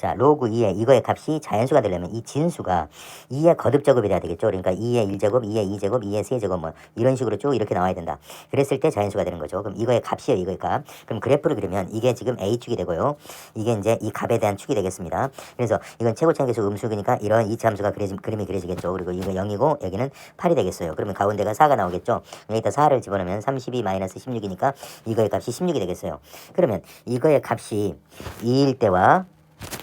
자, 로그 2의 이거의 값이 자연수가 되려면 이 진수가 2의 거듭 제곱이 돼야 되겠죠. 그러니까 2의 1제곱, 2의 2제곱, 2의 3제곱 뭐 이런 식으로 쭉 이렇게 나와야 된다. 그랬을 때 자연수가 되는 거죠. 그럼 이거의 값이에요. 이거의 값. 그럼 그래프를 그리면 이게 지금 A축이 되고요. 이게 이제 이 값에 대한 축이 되겠습니다. 그래서 이건 최고차계수 음수니까 이런 이차 함수가 그려지, 그림이 그려지겠죠. 그리고 이거 0이고 여기는 8이 되겠어요. 그러면 가운데가 4가 나오겠죠. 여기다 4를 집어넣으면 32 마이너스 16이니까 이거의 값이 16이 되겠어요. 그러면 이거의 값이 2일 때와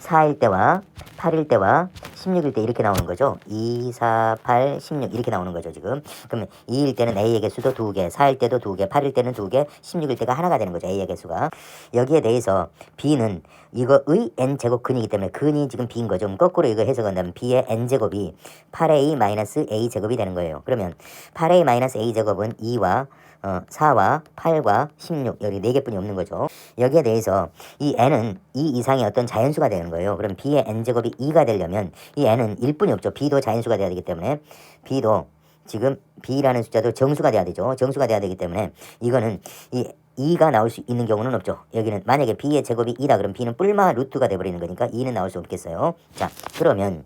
4일 때와 8일 때와 16일 때 이렇게 나오는 거죠. 2, 4, 8, 16 이렇게 나오는 거죠, 지금. 그러면 2일 때는 A의 개수도 2개, 4일 때도 2개, 8일 때는 2개, 16일 때가 하나가 되는 거죠, A의 개수가. 여기에 대해서 B는 이거의 N제곱 근이기 때문에 근이 지금 B인 거죠. 거꾸로 이거 해석한다면 B의 N제곱이 8A 마이너스 A제곱이 되는 거예요. 그러면 8A 마이너스 A제곱은 2와 어, 4와 8과 16 여기 네 개뿐이 없는 거죠. 여기에 대해서 이 n은 2 이상의 어떤 자연수가 되는 거예요. 그럼 b의 n 제곱이 2가 되려면 이 n은 1뿐이 없죠. b도 자연수가 돼야 되기 때문에 b도 지금 b라는 숫자도 정수가 돼야 되죠. 정수가 돼야 되기 때문에 이거는 이 2가 나올 수 있는 경우는 없죠. 여기는 만약에 b의 제곱이 2다 그럼 b는 뿔마 루트가 돼버리는 거니까 2는 나올 수 없겠어요. 자 그러면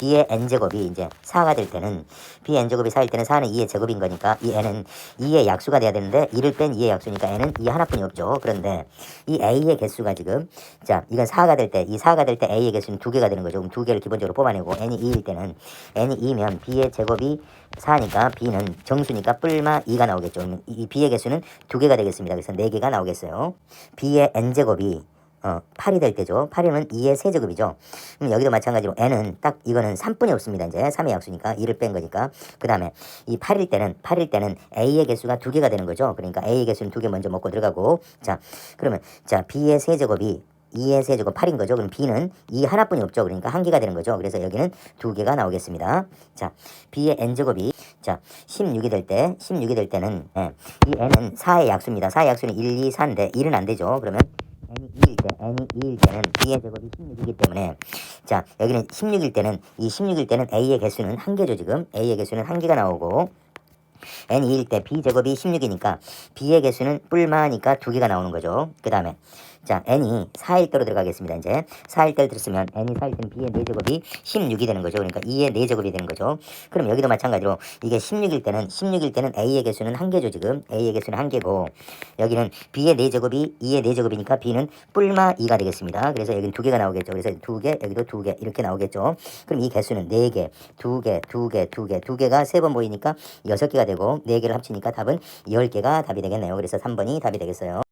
b의 n제곱이 이제 4가 될 때는 b의 n제곱이 4일 때는 4는 2의 제곱인 거니까 이 n은 2의 약수가 돼야 되는데 2를 뺀 2의 약수니까 n은 2 하나뿐이 없죠. 그런데 이 a의 개수가 지금 자 이건 4가 될 때 이 4가 될 때 a의 개수는 두 개가 되는 거죠. 그럼 두 개를 기본적으로 뽑아내고 n이 2일 때는 n이 2면 b의 제곱이 4니까 b는 정수니까 뿔마 2가 나오겠죠. 이 b의 개수는 두 개가 되겠습니다. 그래서 네 개가 나오겠어요. b의 n제곱이 어, 8이 될 때죠. 8이면 2의 세제곱이죠. 그럼 여기도 마찬가지로 n은 딱 이거는 3분이 없습니다. 이제 3의 약수니까 2를 뺀 거니까. 그 다음에 이 8일 때는 8일 때는 a의 개수가 두 개가 되는 거죠. 그러니까 a의 개수는 두 개 먼저 먹고 들어가고 자 그러면 자 b의 세제곱이 2의 세제곱 8인 거죠. 그럼 b는 2 하나뿐이 없죠. 그러니까 한 개가 되는 거죠. 그래서 여기는 두 개가 나오겠습니다. 자, b의 n제곱이 자 16이 될 때, 16이 될 때는 예, 이 n은 4의 약수입니다. 4의 약수는 1, 2, 4인데 1은 안 되죠. 그러면 n이 2일 때, n이 2일 때는 b의 제곱이 16이기 때문에 자 여기는 16일 때는 이 16일 때는 a의 개수는 한 개죠 지금 a의 개수는 한 개가 나오고 n 2일 때 b 제곱이 16이니까 b의 개수는 뿔마니까 두 개가 나오는 거죠. 그 다음에 자 n이 4일 대로 들어가겠습니다. 이제 4일 대를 들었으면 n이 4일 때는 b의 4제곱이 16이 되는 거죠. 그러니까 2의 4제곱이 되는 거죠. 그럼 여기도 마찬가지로 이게 16일 때는 16일 때는 a의 개수는 한 개죠. 지금 a의 개수는 한 개고 여기는 b의 4제곱이 2의 4제곱이니까 b는 뿔마 2가 되겠습니다. 그래서 여기는 두 개가 나오겠죠. 그래서 두 개, 여기도 두 개 이렇게 나오겠죠. 그럼 이 개수는 4개, 두 개, 두 개, 두 개, 두 개가 세번 보이니까 여섯 개가 되고 네 개를 합치니까 답은 10개가 답이 되겠네요. 그래서 3번이 답이 되겠어요.